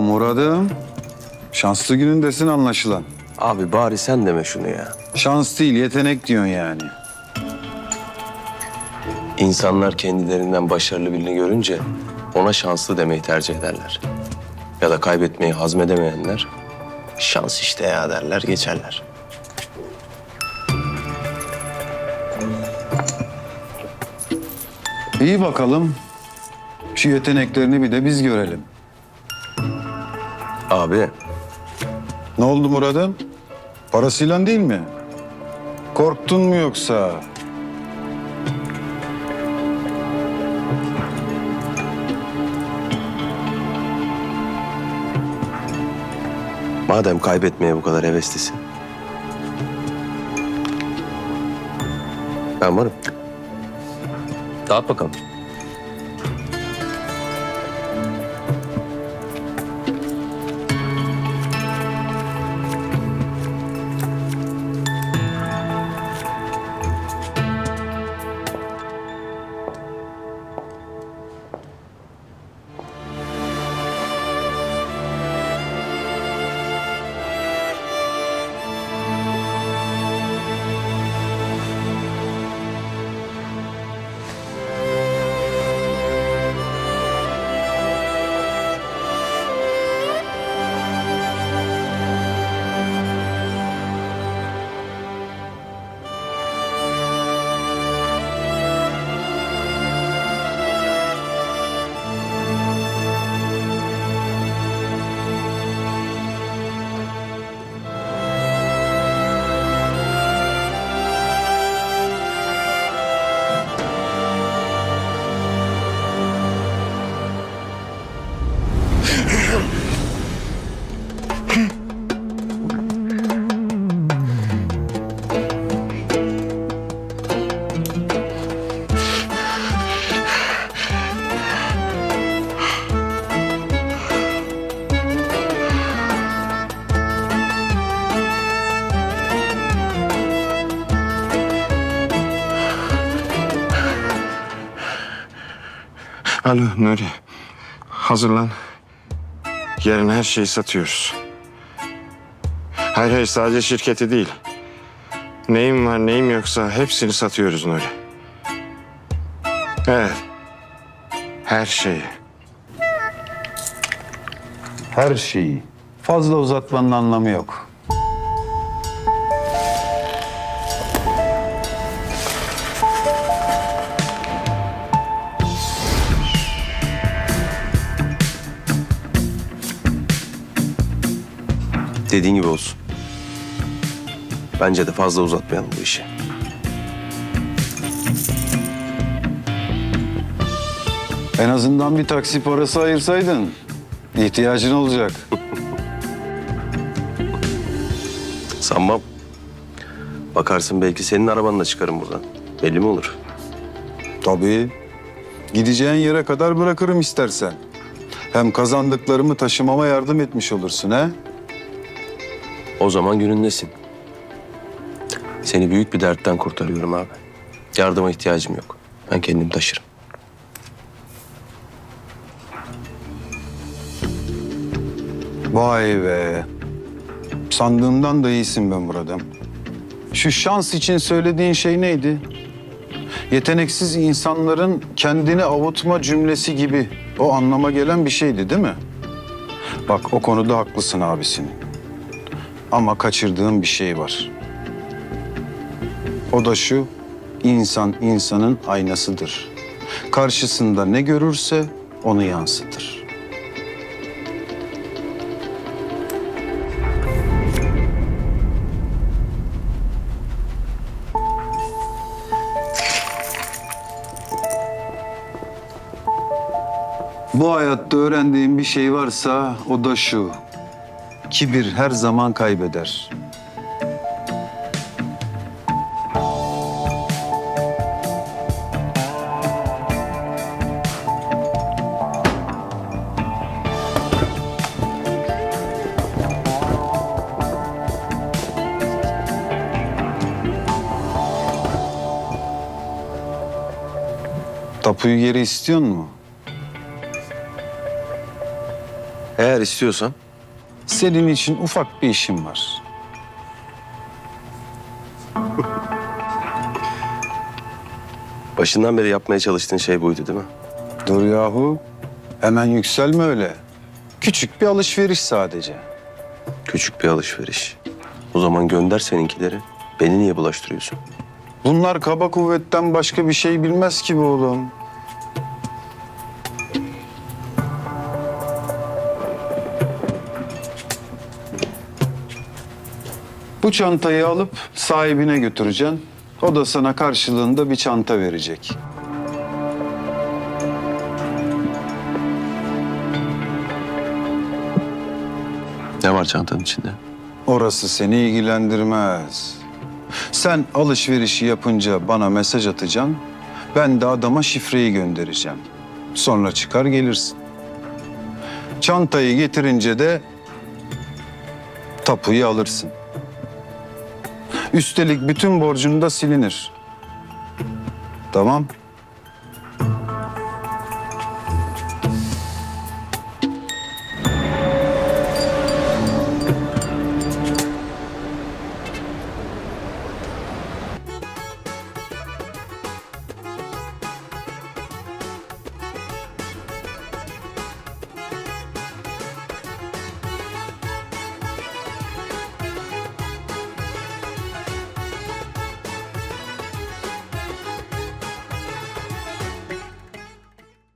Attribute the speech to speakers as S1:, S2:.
S1: Muradım, şanslı günündesin anlaşılan.
S2: Abi bari sen deme şunu ya.
S1: Şans değil, yetenek diyorsun yani.
S2: İnsanlar kendilerinden başarılı birini görünce ona şanslı demeyi tercih ederler. Ya da kaybetmeyi hazmedemeyenler şans işte ya derler geçerler.
S1: İyi bakalım. Şu yeteneklerini bir de biz görelim.
S2: Abi
S1: Ne oldu Murat'ım? Parasıyla değil mi? Korktun mu yoksa?
S2: madem kaybetmeye bu kadar heveslisin. Ben varım. Dağıt bakalım.
S3: Alo Nuri. Hazırlan. Yarın her şeyi satıyoruz. Hayır hayır sadece şirketi değil. Neyim var neyim yoksa hepsini satıyoruz Nuri. Evet. Her şeyi.
S1: Her şeyi. Fazla uzatmanın anlamı yok.
S2: Dediğin gibi olsun. Bence de fazla uzatmayalım bu işi.
S1: En azından bir taksi parası ayırsaydın. ihtiyacın olacak.
S2: Sanmam. Bakarsın belki senin arabanla çıkarım buradan. Belli mi olur?
S1: Tabii. Gideceğin yere kadar bırakırım istersen. Hem kazandıklarımı taşımama yardım etmiş olursun he?
S2: O zaman günündesin. Seni büyük bir dertten kurtarıyorum abi. Yardıma ihtiyacım yok. Ben kendim taşırım.
S1: Vay be. Sandığımdan da iyisin be Murat'ım. Şu şans için söylediğin şey neydi? Yeteneksiz insanların kendini avutma cümlesi gibi o anlama gelen bir şeydi değil mi? Bak o konuda haklısın abisinin. Ama kaçırdığın bir şey var. O da şu, insan insanın aynasıdır. Karşısında ne görürse onu yansıtır. Bu hayatta öğrendiğim bir şey varsa o da şu. Kibir her zaman kaybeder. Tapuyu geri istiyor mu?
S2: Eğer istiyorsan
S1: Senin için ufak bir işim var.
S2: başından beri yapmaya çalıştığın şey buydu değil mi?
S1: Dur yahu. Hemen yükselme öyle. Küçük bir alışveriş sadece.
S2: Küçük bir alışveriş. O zaman gönder seninkileri. Beni niye bulaştırıyorsun?
S1: Bunlar kaba kuvvetten başka bir şey bilmez ki bu oğlum. Bu çantayı alıp sahibine götüreceksin. O da sana karşılığında bir çanta verecek.
S2: Ne var çantanın içinde?
S1: Orası seni ilgilendirmez. Sen alışverişi yapınca bana mesaj atacaksın. Ben de adama şifreyi göndereceğim. Sonra çıkar gelirsin. Çantayı getirince de tapuyu alırsın. Üstelik bütün borcun da silinir. Tamam.